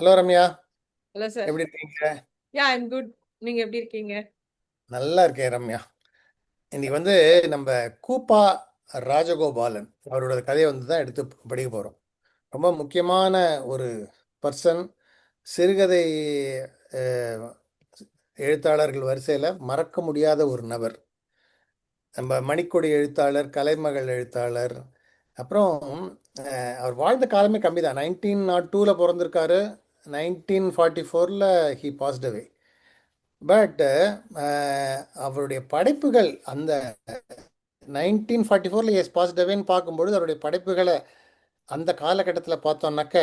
Hello Ramya. Hello sir எப்படி இருக்கீங்க? Yeah I'm good நீங்க எப்படி இருக்கீங்க? நல்லா இருக்கேன் ரம்யா. இன்னைக்கு வந்து நம்ம கூப்பா ராஜகோபாலன் அவரோட கதையை வந்து தான் எடுத்து படிக்க போகிறோம் ரொம்ப முக்கியமான ஒரு பர்சன் சிறுகதை அஹ், எழுத்தாளர்கள் வரிசையில் மறக்க முடியாத ஒரு நபர். நம்ம மணிக்கொடி எழுத்தாளர் கலைமகள் எழுத்தாளர். அப்புறம் அஹ், அவர் வாழ்ந்த காலமே கம்மி தான் நைன்டீன் நாட் டூவில் பிறந்திருக்காரு. நைன்டீன் ஃபார்ட்டி ஃபோரில் ஹி பாஸ்ட் அவே பட் அவருடைய படைப்புகள் அந்த நைன்டீன் ஃபார்ட்டி ஃபோரில் எஸ் பாஸ்ட் அவேன்னு பார்க்கும்பொழுது அவருடைய படைப்புகளை அந்த காலகட்டத்தில் பார்த்தோம்னாக்க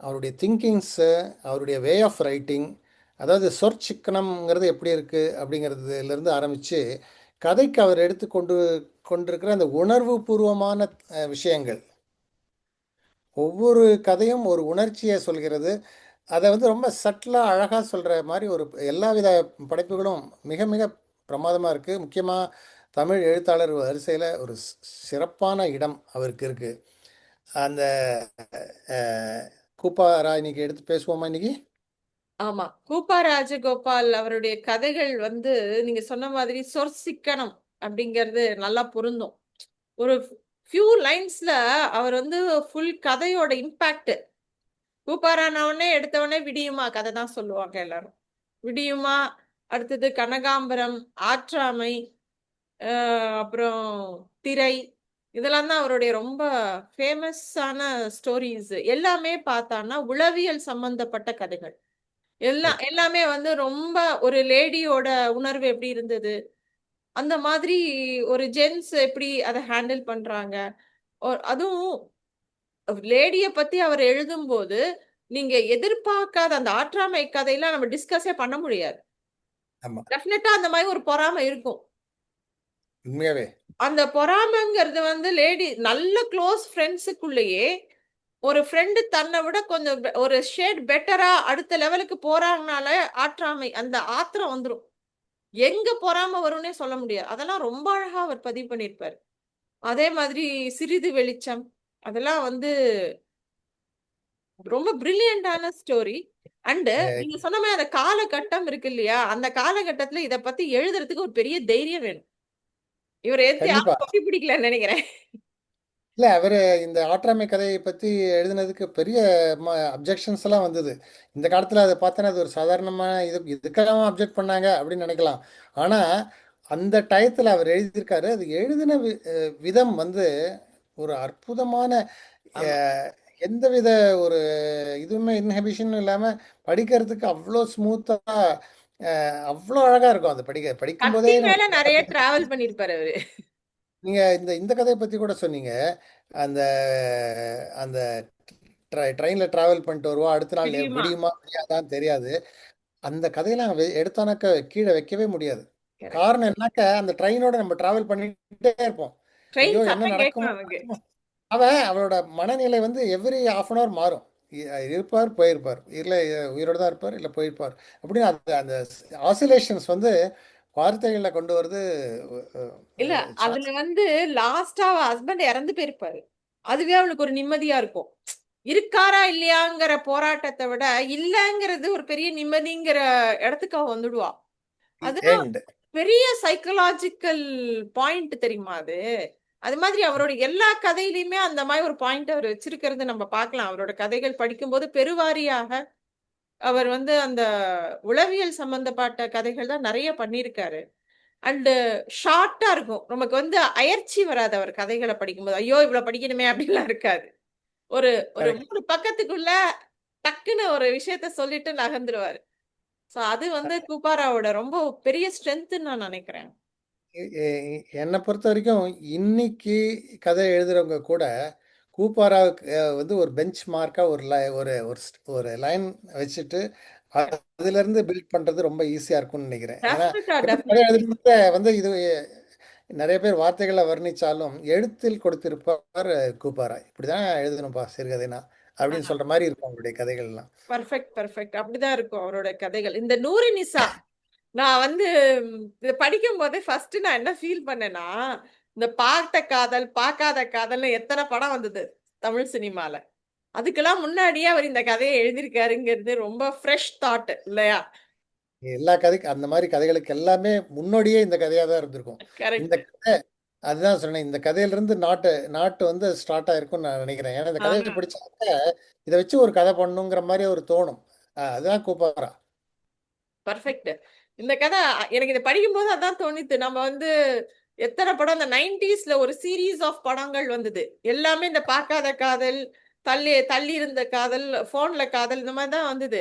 அவருடைய திங்கிங்ஸு அவருடைய வே ஆஃப் ரைட்டிங் அதாவது சொற்சிக்கனம்ங்கிறது எப்படி இருக்குது அப்படிங்கிறதுலேருந்து ஆரம்பித்து கதைக்கு அவர் எடுத்து கொண்டு கொண்டிருக்கிற அந்த உணர்வு பூர்வமான விஷயங்கள் ஒவ்வொரு கதையும் ஒரு உணர்ச்சியை சொல்கிறது. அதை வந்து ரொம்ப சட்டிலாக அழகாக சொல்கிற மாதிரி ஒரு எல்லா வித படைப்புகளும் மிக மிக பிரமாதமாக இருக்குது முக்கியமாக தமிழ் எழுத்தாளர் வரிசையில் ஒரு சிறப்பான இடம் அவருக்கு இருக்குது அந்த கூப்பாரா இன்னைக்கு எடுத்து பேசுவோமா இன்னைக்கு? ஆமா. கூப்பா ராஜகோபால் அவருடைய கதைகள் வந்து நீங்க சொன்ன மாதிரி சொற்சிக்கணம் அப்படிங்கிறது நல்லா பொருந்தும். ஒரு ஃபியூ லைன்ஸ்ல அவர் வந்து ஃபுல் கதையோட இம்பாக்ட் கூப்பாரானவனே எடுத்தவொடனே விடியுமா? கதை தான் சொல்லுவாங்க எல்லாரும். விடியுமா? அடுத்தது கனகாம்பரம் ஆற்றாமை அப்புறம் திரை. இதெல்லாம் தான் அவருடைய ரொம்ப ஃபேமஸான ஸ்டோரிஸ் எல்லாமே பார்த்தான்னா உளவியல் சம்பந்தப்பட்ட கதைகள். எல்லாம் எல்லாமே வந்து ரொம்ப ஒரு லேடியோட உணர்வு எப்படி இருந்தது? அந்த மாதிரி ஒரு ஜென்ஸ் எப்படி அதை ஹேண்டில் பண்றாங்க? அதுவும் லேடிய பத்தி அவர் எழுதும்போது நீங்க எதிர்பார்க்காத அந்த ஆற்றாமை கதையெல்லாம் நம்ம டிஸ்கஸே பண்ண முடியாது. டெஃபினட்டா அந்த மாதிரி ஒரு பொறாமை இருக்கும். உண்மையாகவே அந்த பொறாமைங்கிறது வந்து லேடி நல்ல க்ளோஸ் ஃப்ரெண்ட்ஸுக்குள்ளேயே ஒரு ஃப்ரெண்டு தன்னை விட கொஞ்சம் ஒரு ஷேட் பெட்டரா அடுத்த லெவலுக்கு போறாங்கனால ஆற்றாமை அந்த ஆத்திரம் வந்துடும் எங்க பொறாமை வரும்னே சொல்ல முடியாது. அதெல்லாம் ரொம்ப அழகா அவர் பதிவு பண்ணியிருப்பாரு. அதே மாதிரி சிறிது வெளிச்சம் அதெல்லாம் வந்து ரொம்ப பிரில்லியண்டான ஸ்டோரி அண்டு நீங்க சொன்ன மாதிரி அந்த காலகட்டம் இருக்கு இல்லையா? அந்த காலகட்டத்துல இத பத்தி எழுதுறதுக்கு ஒரு பெரிய தைரியம் வேணும். இவர் எது கண்டிப்பாக யாரும் கொட்டி பிடிக்கலன்னு நினைக்கிறேன். இல்லை அவர் இந்த ஆற்றாமை கதையை பற்றி எழுதினதுக்கு பெரிய அப்ஜெக்ஷன்ஸ் எல்லாம் வந்தது. இந்த காலத்தில் அதை பார்த்தோன்னா அது ஒரு சாதாரணமான இது இதுக்கெல்லாம் அப்ஜெக்ட் பண்ணாங்க அப்படின்னு நினைக்கலாம். ஆனால் அந்த டயத்தில் அவர் எழுதியிருக்காரு. அது எழுதின வி- அஹ் விதம் வந்து ஒரு அற்புதமான ஆமா. அஹ், எந்தவித ஒரு இதுவுமே இன்ஹிபிஷனும் இல்லாமல் படிக்கிறதுக்கு அவ்வளோ ஸ்மூத்தாக அவ்வளோ அழகாக இருக்கும். அது படிக்க கத்தி மேல நமக்கு நிறைய டிராவல் பண்ணிருப்பாரு அவரு. நீங்க இந்த இந்த கதையை பத்தி கூட சொன்னீங்க. அந்த அந்த ட்ரெயினில் டிராவல் பண்ணிட்டு வருவோம் அடுத்த நாள் விடியுமா விடியாதான் தெரியாது. அந்த கதையெல்லாம் எடுத்தானாக்க கீழே வைக்கவே முடியாது. காரணம் என்னக்க அந்த ட்ரெயினோட நம்ம டிராவல் பண்ணிட்டே இருப்போம். ஐயோ என்ன நடக்குமோ. அவன் அவனோட மனநிலை வந்து எவ்ரி half அன் hour மாறும். இருப்பார் போயிருப்பார். இல்லை உயிரோட தான் இருப்பார் இல்லை போயிருப்பார். அப்படின்னு அந்த அந்த ஆசிலேஷன்ஸ் வந்து வார்த்தைகளில் கொண்டு வருது இல்ல அதுல வந்து லாஸ்டா ஹஸ்பண்ட் இறந்து போயிருப்பாரு. அதுவே அவளுக்கு ஒரு நிம்மதியா இருக்கும். இருக்காரா இல்லையாங்கிற போராட்டத்தை விட இல்லங்கிறது ஒரு பெரிய நிம்மதிங்கிற இடத்துக்கு அவ வந்துடுவா. அதுதான் பெரிய சைக்கலாஜிக்கல் பாயிண்ட் தெரியுமா அது? அது மாதிரி அவரோட எல்லா கதையிலயுமே அந்த மாதிரி ஒரு பாயிண்ட் அவர் வச்சிருக்கிறது நம்ம பார்க்கலாம். அவரோட கதைகள் படிக்கும்போது பெருவாரியாக அவர் வந்து அந்த உளவியல் சம்பந்தப்பட்ட கதைகள் தான் நிறைய பண்ணியிருக்காரு. அண்டு ஷார்ட்டா இருக்கும். நமக்கு வந்து அயற்சி வராது அவர் கதைகளை படிக்கும்போது. ஐயோ இவ்வளவு படிக்கணுமே அப்படிலாம் இருக்காது. ஒரு ஒரு. மூணு பக்கத்துக்குள்ள டக்குன்னு ஒரு விஷயத்த சொல்லிட்டு நகர்ந்துருவாரு. சோ அது வந்து கூப்பாராவோட ரொம்ப பெரிய ஸ்ட்ரென்த்னு நான் நினைக்கிறேன். என்னை பொறுத்த வரைக்கும் இன்னைக்கு கதை எழுதுறவங்க கூட கூப்பாராவுக்கு வந்து ஒரு பெஞ்ச் மார்க்காக ஒரு லை ஒரு ஒரு லைன் வச்சுட்டு அ- அதுல இருந்து பில்ட் பண்றது ரொம்ப ஈஸியா இருக்கும்னு நினைக்கிறேன். ஏன்னா வந்து இது நிறைய பேர் வார்த்தைகளை வர்ணிச்சாலும் எழுத்தில் கொடுத்திருப்பார் கூப்பாரா. இப்படிதான் எழுதணும்ப்பா சிறுகதைனா அப்படின்னு சொல்ற மாதிரி இருக்கும் அவங்களுடைய கதைகள்லாம். பர்ஃபெக்ட் பர்ஃபெக்ட் அப்படிதான் இருக்கும் அவரோட கதைகள். இந்த நூறு நிசா நான் வந்து இத படிக்கும் போதே ஃபர்ஸ்ட் நான் என்ன ஃபீல் பண்ணேன்னா இந்த பார்த்த காதல் பார்க்காத காதல்னு எத்தனை படம் வந்தது தமிழ் சினிமால. அதுக்கெல்லாம் முன்னாடியே அவர் இந்த கதையை எழுதியிருக்காருங்கிறது ரொம்ப ஃப்ரெஷ் தாட் இல்லையா? எல்லா கதைக்கு அந்த மாதிரி கதைகளுக்கு எல்லாமே முன்னோடியே இந்த கதையாக தான் இருந்திருக்கும். இந்த கதை அதுதான் சொன்னேன் இந்த கதையிலிருந்து நாட்டு நாட்டு வந்து ஸ்டார்ட் ஆயிருக்கும்னு நான் நினைக்கிறேன். ஏன்னா இந்த கதையை. படிச்சாக்க இதை வச்சு ஒரு கதை பண்ணணுங்கிற மாதிரி ஒரு தோணும். அதுதான் கூப்பாரா. பர்ஃபெக்ட் இந்த கதை எனக்கு இதை படிக்கும்போது அதான் தோணித்து நம்ம வந்து எத்தனை படம்? இந்த நைன்டிஸ்ல ஒரு சீரீஸ் ஆஃப் படங்கள் வந்தது. எல்லாமே இந்த பார்க்காத காதல் தள்ளி தள்ளி இருந்த காதல் போன்ல காதல் இந்த மாதிரி தான் வந்தது.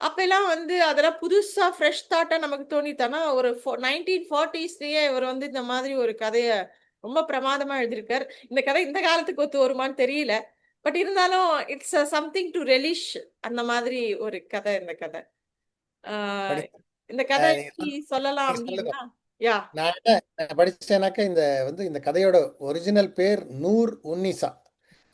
அப்பெல்லாம் வந்து அதெல்லாம் புதுசா ஃப்ரெஷ் தாட்டா நமக்கு தோணித்தானா ஒரு நைன்டீன் ஃபார்ட்டிஸ்லயே இவர் வந்து இந்த மாதிரி ஒரு கதையை ரொம்ப பிரமாதமா எழுதியிருக்கார். இந்த கதை இந்த காலத்துக்கு ஒத்து வருமான்னு தெரியல. பட் இருந்தாலும் இட்ஸ் சம்திங் டு ரெலிஷ் அந்த மாதிரி ஒரு கதை இந்த கதை. இந்த கதை சொல்லலாம் அப்படின்னா யா. நான் என்ன படிச்சேனாக்க இந்த வந்து இந்த கதையோட ஒரிஜினல் பேர் நூர் உன்னிசா.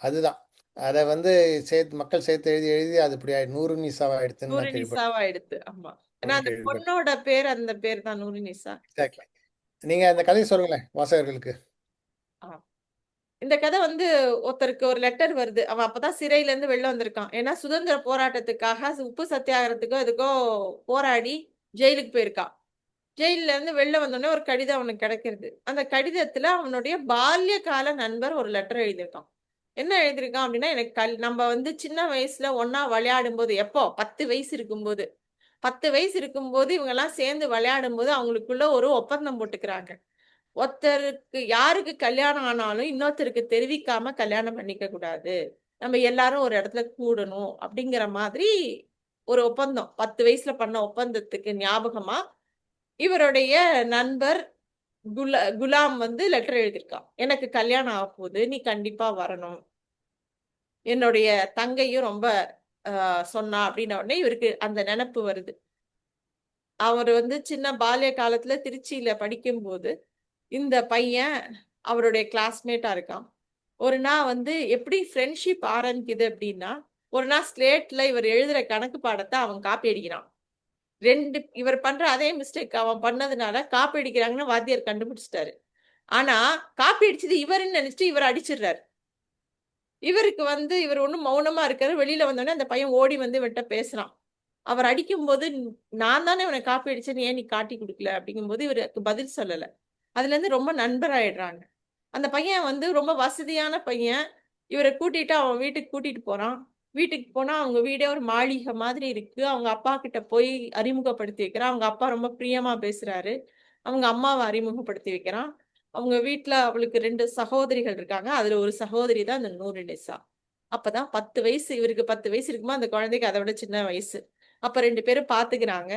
அதுதான். அதை வந்து சேர்த்து மக்கள் சேர்த்து எழுதி எழுதி அது இப்படி நூறு நிசாவா எடுத்துன்னு நூறு நிசாவா எடுத்து ஆமா. ஏன்னா அந்த பொண்ணோட பேர் அந்த பேர் தான் நூறு நிசா நீங்க அந்த கதையை சொல்லுங்களேன் வாசகர்களுக்கு. இந்த கதை வந்து ஒருத்தருக்கு ஒரு லெட்டர் வருது. அவன் அப்பதான் சிறையில இருந்து வெளில வந்திருக்கான். ஏன்னா சுதந்திர போராட்டத்துக்காக உப்பு சத்தியாகிரத்துக்கோ எதுக்கோ போராடி ஜெயிலுக்கு போயிருக்கான். ஜெயில்ல இருந்து வெளில வந்தோடனே ஒரு கடிதம் அவனுக்கு கிடைக்கிறது. அந்த கடிதத்தில் அவனுடைய பால்ய கால நண்பர் ஒரு லெட்டர் எழுதியிருக்கான். என்ன எழுதியிருக்கான் அப்படின்னா எனக்கு கல் நம்ம வந்து சின்ன வயசுல ஒன்றா விளையாடும் போது எப்போ? பத்து வயசு இருக்கும்போது. பத்து வயசு இருக்கும்போது இவங்கெல்லாம் சேர்ந்து விளையாடும் போது அவங்களுக்குள்ள ஒரு ஒப்பந்தம் போட்டுக்கிறாங்க. ஒருத்தருக்கு யாருக்கு கல்யாணம் ஆனாலும் இன்னொருத்தருக்கு தெரிவிக்காம கல்யாணம் பண்ணிக்க கூடாது. நம்ம எல்லாரும் ஒரு இடத்துல கூடணும் அப்படிங்கிற மாதிரி ஒரு ஒப்பந்தம். பத்து வயசுல பண்ண ஒப்பந்தத்துக்கு ஞாபகமா இவருடைய நண்பர் குலா குலாம் வந்து லெட்டர் எழுதியிருக்கான். எனக்கு கல்யாணம் ஆக போகுது நீ கண்டிப்பா வரணும். என்னுடைய தங்கையும் ரொம்ப சொன்னா அப்படின்ன உடனே இவருக்கு அந்த நினப்பு வருது. அவர் வந்து சின்ன பால்ய காலத்துல திருச்சியில படிக்கும்போது இந்த பையன் அவருடைய கிளாஸ்மேட்டா இருக்கான். ஒரு நாள் வந்து எப்படி ஃப்ரெண்ட்ஷிப் ஆரம்பிக்குது அப்படின்னா ஒரு நாள் ஸ்லேட்ல இவர் எழுதுற கணக்கு பாடத்தை அவன் காப்பி அடிக்கிறான். ரெண்டு இவர் பண்ற அதே மிஸ்டேக் அவன் பண்ணதுனால காப்பி அடிக்கிறாங்கன்னு வாத்தியார் கண்டுபிடிச்சிட்டாரு. ஆனா காப்பி அடிச்சது இவருன்னு நினைச்சிட்டு இவர் அடிச்சிடுறாரு. இவருக்கு வந்து இவர் ஒன்றும் மௌனமா இருக்காரு. வெளியில வந்தோடனே அந்த பையன் ஓடி வந்து இவன்கிட்ட பேசுறான். அவர் அடிக்கும்போது நான் தானே இவனை காப்பி அடிச்சேன்னு ஏன் நீ காட்டி கொடுக்கல? அப்படிங்கும்போது இவருக்கு பதில் சொல்லலை. அதுலேருந்து ரொம்ப நண்பராயிடுறாங்க. அந்த பையன் வந்து ரொம்ப வசதியான பையன். இவரை கூட்டிட்டு அவன் வீட்டுக்கு கூட்டிட்டு போறான். வீட்டுக்கு போனா அவங்க வீடே ஒரு மாளிகை மாதிரி இருக்கு. அவங்க அப்பா கிட்ட போய் அறிமுகப்படுத்தி வைக்கிறான். அவங்க அப்பா ரொம்ப பிரியமா பேசுறாரு. அவங்க அம்மாவை அறிமுகப்படுத்தி வைக்கிறான். அவங்க வீட்டுல அவளுக்கு ரெண்டு சகோதரிகள் இருக்காங்க. அதுல ஒரு சகோதரி தான் அந்த நூறு நிசா அப்பதான் பத்து வயசு இவருக்கு பத்து வயசு இருக்குமா? அந்த குழந்தைக்கு அதை விட சின்ன வயசு. அப்ப ரெண்டு பேரும் பாத்துக்கிறாங்க.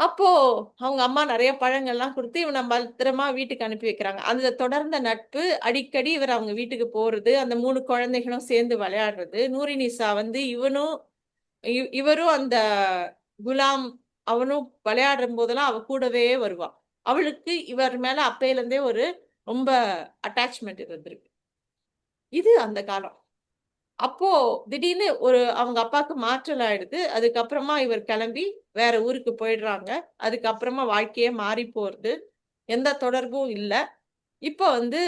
அப்போ அவங்க அம்மா நிறைய பழங்கள்லாம் கொடுத்து இவனை பத்திரமா வீட்டுக்கு அனுப்பி வைக்கிறாங்க. அந்த தொடர்ந்த நட்பு அடிக்கடி இவர் அவங்க வீட்டுக்கு போறது அந்த மூணு குழந்தைகளும் சேர்ந்து விளையாடுறது நூரினிசா வந்து இவனும் இவரும் அந்த குலாம் அவனும் விளையாடும் போதெல்லாம் அவ கூடவே வருவான் அவளுக்கு இவர் மேல அப்பையிலேருந்தே ஒரு ரொம்ப அட்டாச்மெண்ட் இருந்திருக்கு. இது அந்த காலம். அப்போ திடீர்னு ஒரு அவங்க அப்பாவுக்கு மாற்றல் ஆயிடுது. அதுக்கப்புறமா இவர் கிளம்பி வேற ஊருக்கு போயிடுறாங்க. அதுக்கப்புறமா வாழ்க்கையே மாறி போறது. எந்த தொடர்பும் இல்லை. இப்போ வந்து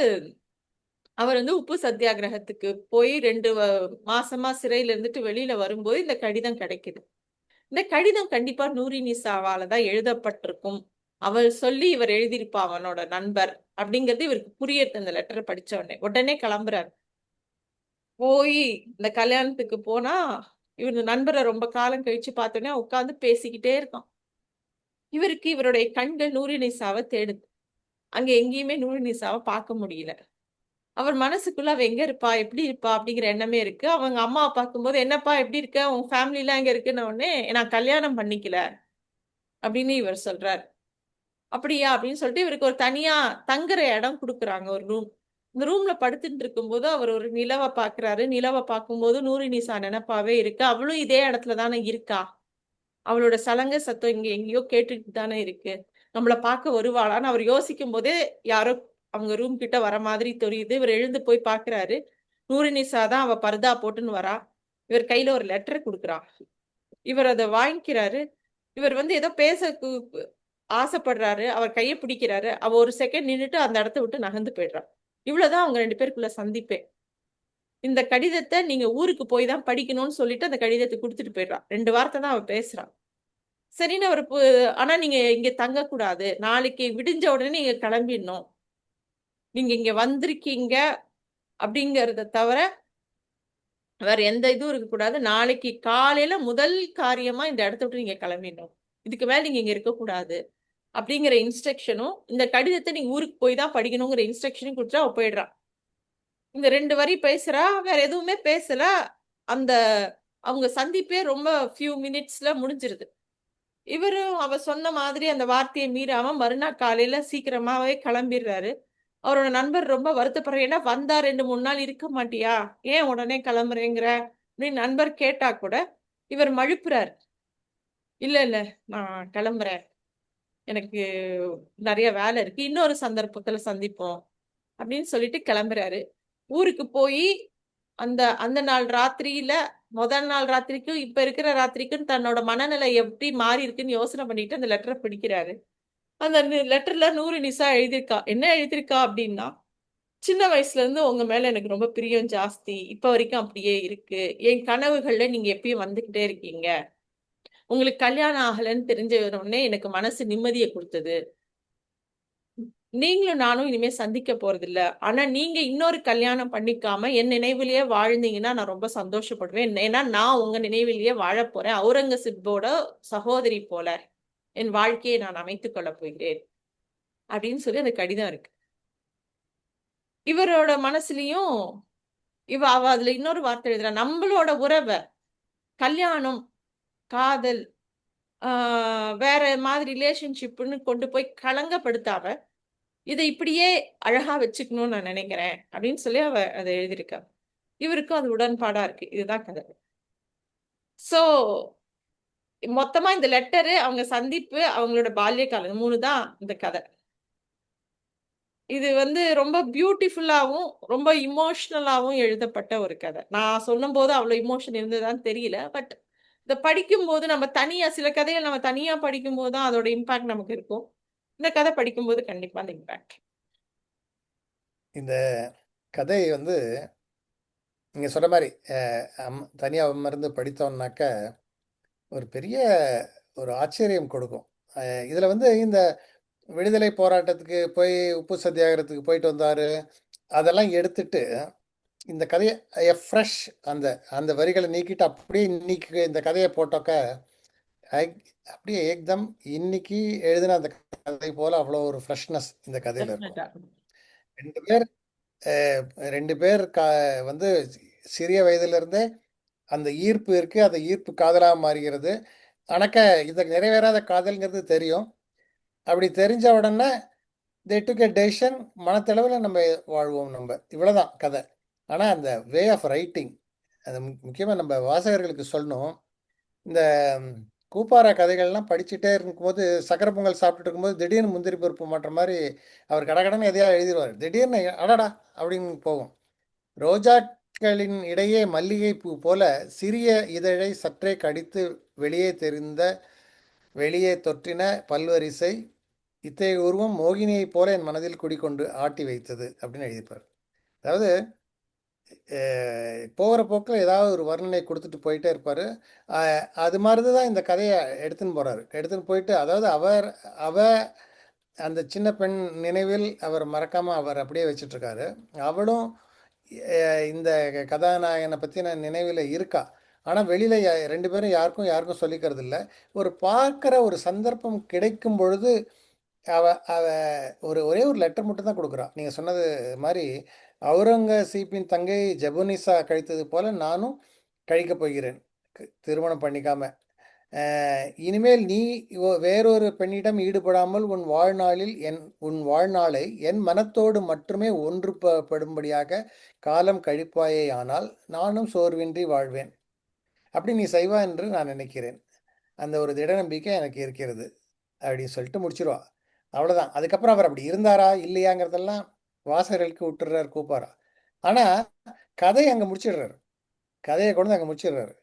அவர் வந்து உப்பு சத்தியாகிரகத்துக்கு போய் ரெண்டு மாசமா சிறையில இருந்துட்டு வெளியில வரும்போது இந்த கடிதம் கிடைக்குது. இந்த கடிதம் கண்டிப்பா நூரினிசாவால தான் எழுதப்பட்டிருக்கும். அவள் சொல்லி இவர் எழுதியிருப்பா அவனோட நண்பர் அப்படிங்கிறது இவருக்கு புரியறது. இந்த லெட்டரை படிச்ச உடனே. உடனே கிளம்புறாரு. போய் இந்த கல்யாணத்துக்கு போனா இவர் நண்பரை ரொம்ப காலம் கழிச்சு பார்த்தோன்னே உட்காந்து பேசிக்கிட்டே இருக்கான். இவருக்கு இவருடைய கண்கள் நூறினிசாவை தேடுது. அங்க எங்கேயுமே நூறினிசாவை பார்க்க முடியல. அவர் மனசுக்குள்ள அவ எங்க இருப்பா? எப்படி இருப்பா? அப்படிங்கிற எண்ணமே இருக்கு. அவங்க அம்மாவை பார்க்கும்போது என்னப்பா எப்படி இருக்க? உங்க ஃபேமிலிலாம் எங்க இருக்குன்னு உடனே நான் கல்யாணம் பண்ணிக்கல. அப்படின்னு இவர் சொல்றாரு. அப்படியா? அப்படின்னு சொல்லிட்டு இவருக்கு ஒரு தனியா தங்குற இடம் கொடுக்குறாங்க ஒரு ரூம் இந்த ரூம்ல படுத்துட்டு இருக்கும்போது அவர் ஒரு நிலவை பாக்குறாரு நிலவை பார்க்கும்போது நூறினிசா நினப்பாவே இருக்கு. அவளும் இதே இடத்துல தானே இருக்கா? அவளோட சலங்க சத்தம் இங்க எங்கேயோ கேட்டுட்டு தானே இருக்கு. நம்மள பார்க்க வருவாளான்னு அவர் யோசிக்கும் போதே யாரோ அவங்க ரூம் கிட்ட வர மாதிரி தெரியுது. இவர் எழுந்து போய் பாக்குறாரு நூறினிசா தான் அவ பர்தா போட்டுன்னு வரா. இவர் கையில ஒரு லெட்டர் கொடுக்குறா. இவர் அதை வாங்கிக்கிறாரு. இவர் வந்து ஏதோ பேச ஆசைப்படுறாரு. அவர் கையை பிடிக்கிறாரு. அவ ஒரு செகண்ட் நின்னுட்டு அந்த இடத்த விட்டு நகர்ந்து போயிடுறான் இவ்வளவுதான் அவங்க ரெண்டு பேருக்குள்ள சந்திப்பே. இந்த கடிதத்தை நீங்க ஊருக்கு போய் தான் படிக்கணும்னு சொல்லிட்டு அந்த கடிதத்தை கொடுத்துட்டு போயிடுறான் ரெண்டு வார்த்தை தான் அவ பேசுறான். சரின்னு அவர் பு- ஆனா நீங்க இங்க தங்கக்கூடாது. நாளைக்கு விடிஞ்ச உடனே நீங்க கிளம்பிடணும். நீங்க இங்க வந்திருக்கீங்க அப்படிங்கறத தவிர வேற எந்த இதுவும் இருக்கக்கூடாது. நாளைக்கு காலையில முதல் காரியமா இந்த இடத்த விட்டு நீங்க கிளம்பிடணும். இதுக்கு மேல நீங்க இங்க இருக்கக்கூடாது. அப்படிங்கிற இன்ஸ்ட்ரக்ஷனும் இந்த கடிதத்தை நீ ஊருக்கு போய் தான் படிக்கணுங்கிற இன்ஸ்ட்ரக்ஷனும் கொடுத்துட்டு அவள் போயிடுறான் இந்த ரெண்டு வரி பேசுறா வேற எதுவுமே பேசல. அந்த அவங்க சந்திப்பே ரொம்ப ஃபியூ மினிட்ஸ்ல முடிஞ்சிருது. இவரும் அவ சொன்ன மாதிரி அந்த வார்த்தையை மீறாம மறுநாள் காலையில சீக்கிரமாவே கிளம்பிடுறாரு. அவரோட நண்பர் ரொம்ப வருத்தப்படுற ஏன்னா வந்தா ரெண்டு மூணு நாள் இருக்க மாட்டியா? ஏன் உடனே கிளம்புறேங்கிற? அப்படின்னு நண்பர் கேட்டா கூட இவர் மழுப்புறார். இல்ல இல்ல நான் கிளம்புறேன். எனக்கு நிறைய வேலை இருக்கு. இன்னொரு சந்தர்ப்பத்துல சந்திப்போம் அப்படின்னு சொல்லிட்டு கிளம்புறாரு. ஊருக்கு போய் அந்த அந்த நாள் ராத்திரியில முதல் நாள் ராத்திரிக்கும் இப்ப இருக்கிற ராத்திரிக்கும் தன்னோட மனநிலை எப்படி மாறி இருக்குன்னு யோசனை பண்ணிட்டு அந்த லெட்டரை பிடிக்கிறாரு. அந்த லெட்டர்ல நூறு நிசா எழுதியிருக்கா. என்ன எழுதியிருக்கா அப்படின்னா சின்ன வயசுல இருந்து உங்க மேல எனக்கு ரொம்ப பிரியம் ஜாஸ்தி. இப்ப வரைக்கும் அப்படியே இருக்கு. என் கனவுகள்ல நீங்க எப்பயும் வந்துகிட்டே இருக்கீங்க. உங்களுக்கு கல்யாணம் ஆகலைன்னு தெரிஞ்ச உடனே எனக்கு மனசு நிம்மதியை கொடுத்தது. நீங்களும் நானும் இனிமே சந்திக்க போறது இல்ல ஆனா நீங்க இன்னொரு கல்யாணம் பண்ணிக்காம என் நினைவிலேயே வாழ்ந்தீங்கன்னா நான் ரொம்ப சந்தோஷப்படுவேன். ஏன்னா நான் உங்க நினைவிலேயே வாழப் போறேன் அவுரங்கசீப்போட சகோதரி போல என் வாழ்க்கையை நான் அமைத்துக் கொள்ள போகிறேன். அப்படின்னு சொல்லி அந்த கடிதம் இருக்கு. இவரோட மனசுலயும் இவ அவ அதுல இன்னொரு வார்த்தை எழுதுறா. நம்மளோட உறவை கல்யாணம் காதல் வேற மாதிரி ரிலேஷன்ஷிப்னு கொண்டு போய் களங்கப்படுத்தாம இதை இப்படியே அழகா வச்சுக்கணும்னு நான் நினைக்கிறேன் அப்படின்னு சொல்லி அவ அதை எழுதியிருக்கா. இவருக்கும் அது உடன்பாடா இருக்கு. இதுதான் கதை. சோ மொத்தமா இந்த லெட்டரு அவங்க சந்திப்பு அவங்களோட பால்ய காலம் மூணு தான் இந்த கதை. இது வந்து ரொம்ப பியூட்டிஃபுல்லாகவும் ரொம்ப இமோஷ்னலாகவும் எழுதப்பட்ட ஒரு கதை. நான் சொல்லும் போது அவ்வளோ இமோஷன் இருந்ததான்னு தெரியல பட் இதை படிக்கும்போது நம்ம தனியா சில கதைகள் நம்ம தனியா படிக்கும் போது தான் அதோட இம்பாக்ட் நமக்கு இருக்கும். இந்த கதை படிக்கும்போது கண்டிப்பா அந்த இம்பாக்ட் இந்த கதை வந்து நீங்க சொன்ன மாதிரி அம்- தனியா அமர்ந்து படித்தோம்னாக்க ஒரு பெரிய ஒரு ஆச்சரியம் கொடுக்கும். இதுல வந்து இந்த விடுதலை போராட்டத்துக்கு போய் உப்பு சத்தியாகிரகத்துக்கு போயிட்டு வந்தாரு அதெல்லாம் எடுத்துட்டு இந்த கதையை ஃப்ரெஷ் அந்த அந்த வரிகளை நீக்கிட்டு அப்படியே இன்னைக்கு இந்த கதையை போட்டாக்க அப்படியே ஏக்தம் இன்னைக்கு எழுதின அந்த கதை போல அவ்வளோ ஒரு ஃப்ரெஷ்னஸ் இந்த கதையில இருக்கும். ரெண்டு பேர் ரெண்டு பேர் கா வந்து சிறிய வயதுல இருந்தே அந்த ஈர்ப்பு இருக்கு அந்த ஈர்ப்பு காதலாக மாறுகிறது. ஆனாக்க இந்த நிறைவேறாத காதல்ங்கிறது தெரியும். அப்படி தெரிஞ்ச உடனே தே டுக் எ டெசிஷன் மனத்தளவில் நம்ம வாழ்வோம் நம்ம. இவ்வளவுதான் கதை. ஆனால் அந்த வே ஆஃப் ரைட்டிங் அது முக்கியமாக நம்ம வாசகர்களுக்கு சொல்லணும். இந்த கூப்பாரா கதைகள்லாம் படிச்சுட்டே இருக்கும்போது சக்கரை பொங்கல் சாப்பிட்டுட்டு இருக்கும்போது திடீர்னு முந்திரி பருப்பு மாட்டுற மாதிரி அவர் கடகடன்னு எதையா எழுதிடுவார். திடீர்னு அடடா அப்படின்னு போகும். ரோஜாக்களின் இடையே மல்லிகை பூ போல சிறிய இதழை சற்றே கடித்து வெளியே தெரிந்த வெளியே தொற்றின பல்வரிசை இத்தகைய உருவம் மோகினியைப் போல என் மனதில் குடிக்கொண்டு ஆட்டி வைத்தது அப்படின்னு எழுதிப்பார் அதாவது போகிற போக்கில் ஏதாவது ஒரு வர்ணனை கொடுத்துட்டு போயிட்டே இருப்பார். அது மாதிரி தான் இந்த கதையை எடுத்துன்னு போகிறாரு எடுத்துன்னு போயிட்டு அதாவது அவர் அவ அந்த சின்ன பெண் நினைவில் அவர் மறக்காமல் அவர் அப்படியே வச்சிட்ருக்காரு. அவளும் இந்த கதாநாயகனை பற்றின நினைவில் இருக்கா? ஆனால் வெளியில் ரெண்டு பேரும் யாருக்கும் யாருக்கும் சொல்லிக்கிறது இல்லை ஒரு பார்க்குற ஒரு சந்தர்ப்பம் கிடைக்கும் பொழுது அவ அவ ஒரு ஒரே ஒரு லெட்டர் மட்டும் தான் கொடுக்குறான் நீங்கள் சொன்னது மாதிரி அவுரங்கசீப்பின் தங்கை ஜபுனிசா கழித்தது போல நானும் கழிக்கப் போகிறேன். திருமணம் பண்ணிக்காம. இனிமேல் நீ வேறொரு பெண்ணிடம் ஈடுபடாமல் உன் வாழ்நாளில் என் உன் வாழ்நாளை என் மனத்தோடு மட்டுமே ஒன்று ப- படும்படியாக காலம் கழிப்பாயே ஆனால் நானும் சோர்வின்றி வாழ்வேன். அப்படி நீ செய்வா என்று நான் நினைக்கிறேன். அந்த ஒரு திட நம்பிக்கை எனக்கு இருக்கிறது. அப்படின்னு சொல்லிட்டு முடிச்சிருவா. அவ்வளோதான் அதுக்கப்புறம் அவர் அப்படி இருந்தாரா இல்லையாங்கிறதெல்லாம் வாசகர்களுக்கு விட்டுறாரு கூப்பாரா? ஆனா கதையை அங்க முடிச்சிடுறாரு. கதையை கொண்டு அங்க முடிச்சிடுறாரு.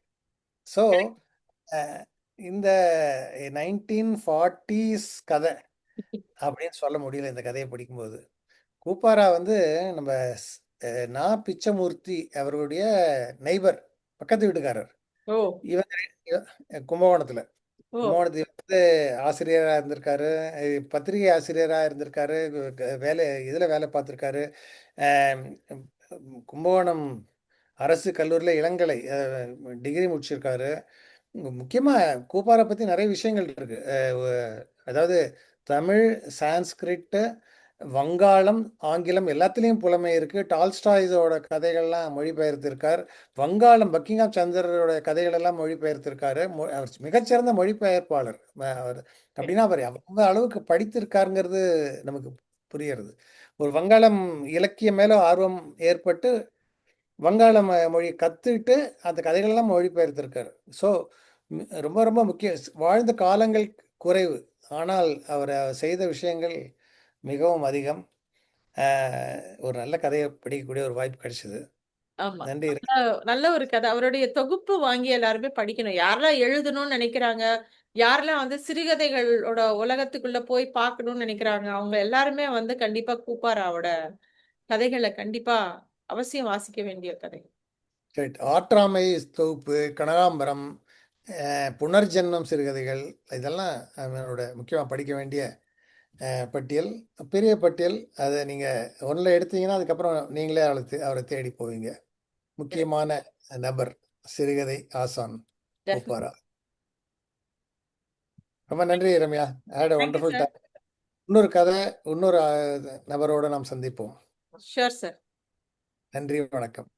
ஸோ இந்த நைன்டீன் ஃபார்ட்டிஸ் கதை அப்படின்னு சொல்ல முடியல இந்த கதையை படிக்கும்போது. கூப்பாரா வந்து நம்ம நா பிச்சமூர்த்தி அவர்களுடைய நெய்பர் பக்கத்து வீட்டுக்காரர். இவங்க இவ- கும்பகோணத்துல. ஓ. கும்பகோணத்தில் வந்து ஆசிரியராக இருந்திருக்காரு. அஹ் பத்திரிகை ஆசிரியராக இருந்திருக்காரு. கு- வேலை இதில் வேலை பார்த்துருக்காரு? ஆம், கும்பகோணம் அரசு கல்லூரியில் இளங்கலை. டிகிரி முடிச்சிருக்காரு. முக்கியமாக கூப்பாரை பற்றி நிறைய விஷயங்கள் இருக்கு. அதாவது தமிழ் சான்ஸ்கிரிட்டு வங்காளம் ஆங்கிலம் எல்லாத்துலேயும் புலமை இருக்குது டால்ஸ்டாய்ஸோட கதைகள்லாம் மொழிபெயர்த்திருக்கார். வங்காளம் பக்கிங்காம் சந்திரரோட கதைகளெல்லாம் மொழிபெயர்த்திருக்காரு. மொ- அவர் மிகச்சிறந்த மொழிபெயர்ப்பாளர். அவர் அப்படின்னா அவர் அந்த அளவுக்கு படித்திருக்காருங்கிறது நமக்கு புரியறது. ஒரு வங்காளம் இலக்கியம் மேலே ஆர்வம் ஏற்பட்டு வங்காள மொழி கத்துக்கிட்டு அந்த கதைகளெல்லாம் மொழிபெயர்த்திருக்காரு. ஸோ ரொம்ப ரொம்ப முக்கிய வாழ்ந்த காலங்கள் குறைவு. ஆனால் அவர் செய்த விஷயங்கள் மிகவும் அதிகம். ஒரு நல்ல கதையை படிக்கக்கூடிய ஒரு வாய்ப்பு கிடைச்சது. ஆமா. நன்றி நல்ல நல்ல ஒரு கதை. அவருடைய தொகுப்பு வாங்கி எல்லாருமே படிக்கணும். யாரெல்லாம் எழுதணும்னு நினைக்கிறாங்க யாரெல்லாம் வந்து சிறுகதைகளோட உலகத்துக்குள்ள போய் பார்க்கணும்னு நினைக்கிறாங்க அவங்க எல்லாருமே வந்து கண்டிப்பா கூப்பாராவோட கதைகளை கண்டிப்பா அவசியம் வாசிக்க வேண்டிய கதை. ரைட் ஆற்றாமை தொகுப்பு கனகாம்பரம் புனர்ஜென்மம் சிறுகதைகள் இதெல்லாம் அவனோட முக்கியமாக படிக்க வேண்டிய பட்டியல் பெரிய பட்டியல் அதை நீங்கள் ஒன்றில் எடுத்தீங்கன்னா அதுக்கப்புறம் நீங்களே அவளை அவரை தேடி போவீங்க. முக்கியமான நபர் சிறுகதை ஆசான் கூப்பாரா ரொம்ப நன்றி ரம்யா. ஹேட் ஒண்டர்ஃபுல் டைம் இன்னொரு கதை இன்னொரு நபரோட நாம் சந்திப்போம். ஷூர் சார் நன்றி வணக்கம்.